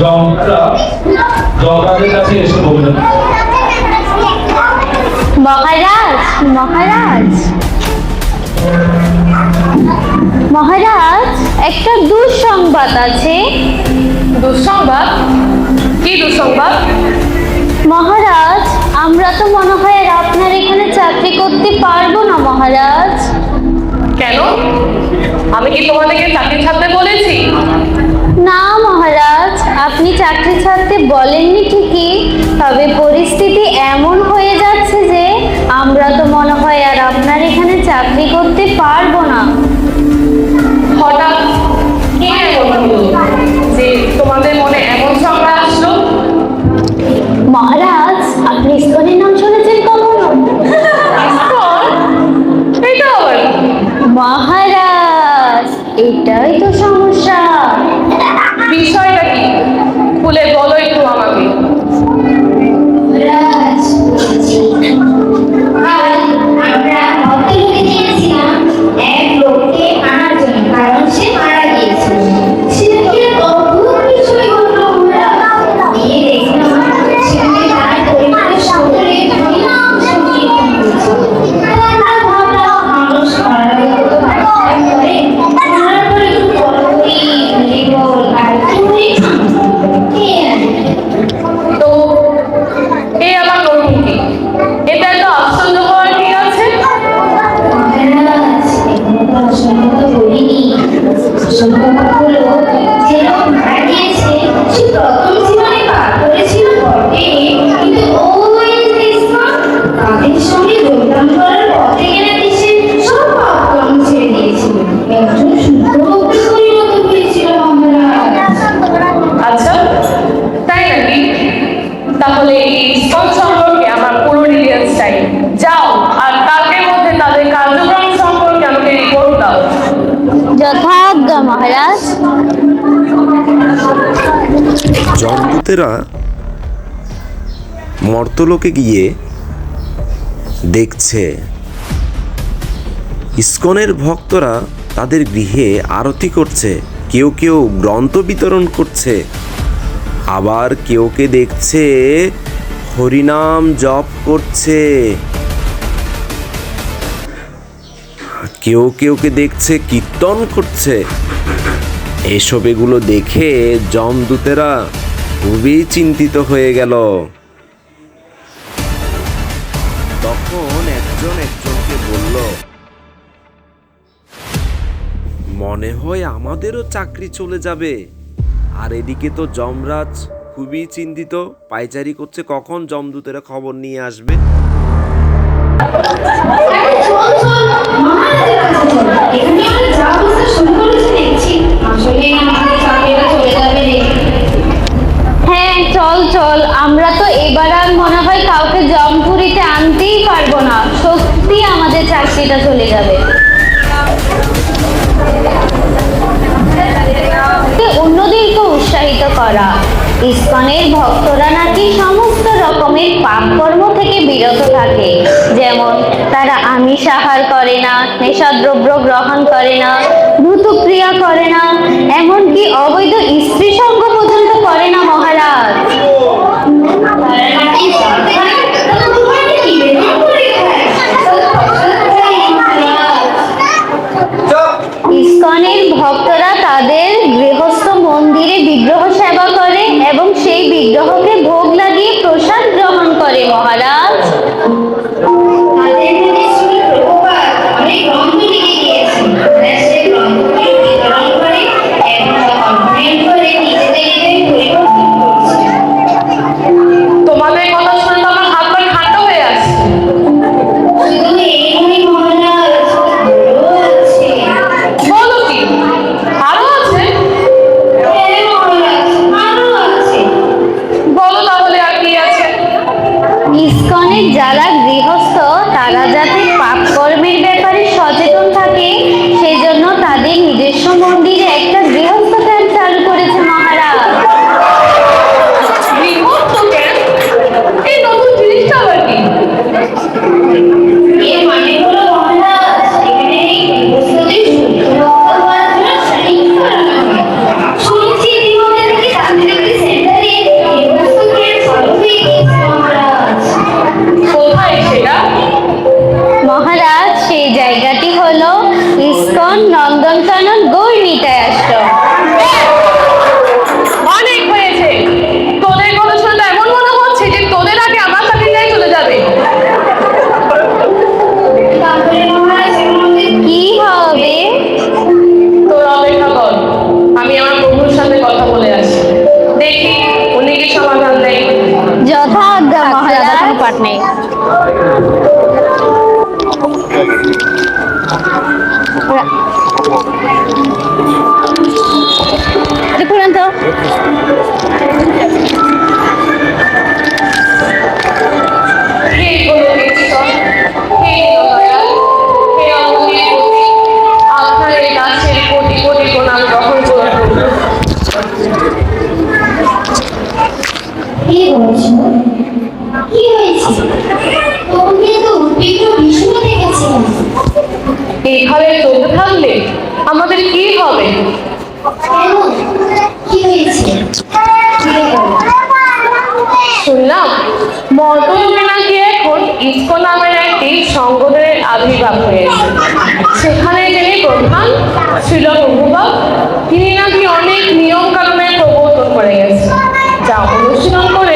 জমরা জমরাদের কাছে এসে বললেন মহারাজ মহারাজ। মহারাজ একটা দুঃসংবাদ আছে। দুঃসংবাদ? কি দুঃসংবাদ? মহারাজ আমরা তো মনে হয় আর আপনার এখানে চাকরি করতে পারব না মহারাজ। কেন? আমি কি তোমাদেরকে চাকরি ছাড়তে বলেছি? না চাকরি ছাড়তে বলেননি ঠিকই, তবে পরিস্থিতি এমন হয়ে যাচ্ছে যে আমরা তো মনে হয় আর আপনার এখানে চাকরি করতে পারব না। জমদূতেরা মর্তলোকে গিয়ে দেখছে। ইস্কনের ভক্তরা তাদের গৃহে আরতি করছে। কেউ কেউ গ্রন্থ বিতরণ করছে। আবার কেউ কে দেখছে হরিনাম জপ করছে। কেউ কেউকে দেখছে কীর্তন করছে। এসব এগুলো দেখে জমদূতেরা খুবই চিন্তিত হয়ে গেল। তখন একজন একজনকে বলল, মনে হয় আমাদেরও চাকরি চলে যাবে। আর এদিকে তো যমরাজ খুবই চিন্তিত পাইচারি করছে কখন জমদূতেরা খবর নিয়ে আসবে। এখানে আমরা যা অবস্থা শুরু করেছি দেখছি আসলে আমাদের চাকরিটা চলে যাবে রে হ্যাঁ চল চল আমরা তো এবার আর মনে হয় কাউকে জমপুরিতে আনতেই পারব না সত্যি আমাদের চলে যাবে। অন্যদেরকে উৎসাহিত করা। ইস্কনের ভক্তরা নাকি সমস্ত রকমের পাপকর্ম থেকে বিরত থাকে। যেমন তারা আমিষ আহার করে না, নেশাদ্রব্য গ্রহণ করে না দ্রুতক্রিয়া করে না, এমনকি অবৈধ স্ত্রী সঙ্গ পর্যন্ত করে না মহারাজ। ISKCON Nandankanan Gour Nitai Ashram Wala. Madan নাকি এখন ইসকো নামের একটি সংগঠনের আবির্ভাব হয়েছে। সেখানে তিনি প্রধান ছিল অনুভব তিনি নাকি অনেক নিয়ম কানুনের প্রবর্তন করে গেছেন, যা অনুশীলন করে